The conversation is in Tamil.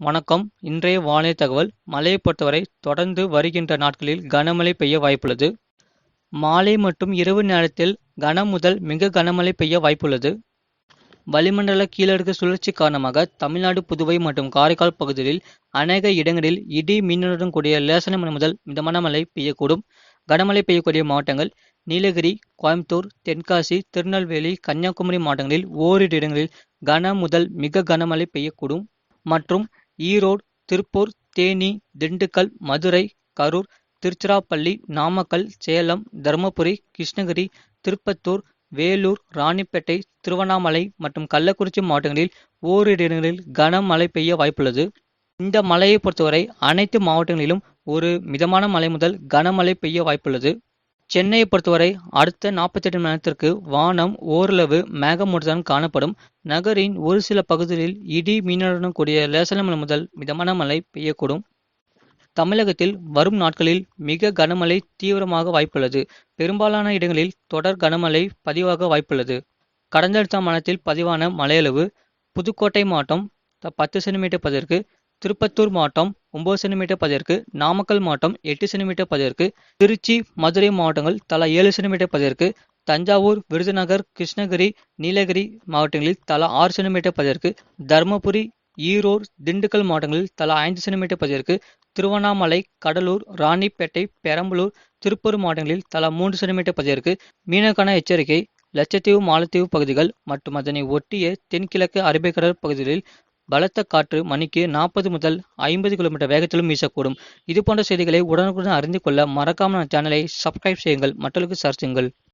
வணக்கம். இன்றைய வானிலை தகவல். மழையை பொறுத்தவரை தொடர்ந்து வருகின்ற நாட்களில் கனமழை பெய்ய வாய்ப்புள்ளது. மாலை மற்றும் இரவு நேரத்தில் கன முதல் மிக கனமழை பெய்ய வாய்ப்புள்ளது. வளிமண்டல கீழடுக்கு சுழற்சி காரணமாக தமிழ்நாடு புதுவை மற்றும் காரைக்கால் பகுதிகளில் அநேக இடங்களில் இடி மின்னலுடன் கூடிய லேசன மழை முதல் மிதமான மழை பெய்யக்கூடும். கனமழை பெய்யக்கூடிய மாவட்டங்கள் நீலகிரி கோயம்புத்தூர் தென்காசி திருநெல்வேலி கன்னியாகுமரி மாவட்டங்களில் ஓரிரு இடங்களில் கன முதல் மிக கனமழை பெய்யக்கூடும். மற்றும் ஈரோடு திருப்பூர் தேனி திண்டுக்கல் மதுரை கரூர் திருச்சிராப்பள்ளி நாமக்கல் சேலம் தருமபுரி கிருஷ்ணகிரி திருப்பத்தூர் வேலூர் ராணிப்பேட்டை திருவண்ணாமலை மற்றும் கள்ளக்குறிச்சி மாவட்டங்களில் ஓரிரு இடங்களில் கனமழை பெய்ய வாய்ப்புள்ளது. இந்த மழையை பொறுத்தவரை அனைத்து மாவட்டங்களிலும் ஒரு மிதமான மழை முதல் கனமழை பெய்ய வாய்ப்புள்ளது. சென்னையை பொறுத்தவரை அடுத்த நாற்பத்தி எட்டு மணி நேரத்திற்கு வானம் ஓரளவு மேகமூட்டத்துடன் காணப்படும். நகரின் ஒரு சில பகுதிகளில் இடி மின்னலுடன் கூடிய லேசான மழை முதல் மிதமான மழை பெய்யக்கூடும். தமிழகத்தில் வரும் நாட்களில் மிக கனமழை தீவிரமாக வாய்ப்புள்ளது. பெரும்பாலான இடங்களில் தொடர் கனமழை பதிவாக வாய்ப்புள்ளது. கடந்த அடுத்த மாதத்தில் பதிவான மழையளவு புதுக்கோட்டை மாவட்டம் பத்து சென்டிமீட்டர் பதிற்கு திருப்பத்தூர் மாவட்டம் ஒன்பது சென்டிமீட்டர் பதிற்கு நாமக்கல் மாவட்டம் எட்டு சென்டிமீட்டர் பதிற்கு திருச்சி மதுரை மாவட்டங்கள் தலா ஏழு சென்டிமீட்டர் பதிற்கு தஞ்சாவூர் விருதுநகர் கிருஷ்ணகிரி நீலகிரி மாவட்டங்களில் தலா ஆறு சென்டிமீட்டர் பதிற்கு தருமபுரி ஈரோடு திண்டுக்கல் மாவட்டங்களில் தலா ஐந்து சென்டிமீட்டர் பதிற்கு திருவண்ணாமலை கடலூர் ராணிப்பேட்டை பெரம்பலூர் திருப்பூர் மாவட்டங்களில் தலா மூன்று சென்டிமீட்டர் பதிற்கு மீனவர்கான எச்சரிக்கை லட்சத்தீவு மாலத்தீவு பகுதிகள் மற்றும் அதனை ஒட்டிய தென்கிழக்கு அரபிக்கடல் பகுதிகளில் பலத்த காற்று மணிக்கு நாற்பது முதல் ஐம்பது கிலோமீட்டர் வேகத்திலும் வீசக்கூடும். இது போன்ற செய்திகளை உடனுக்குடன் அறிந்து கொள்ள மறக்காமல் சேனலை சப்ஸ்கிரைப் செய்யுங்கள். மற்றவர்களுக்கு ஷேர் செய்யுங்கள்.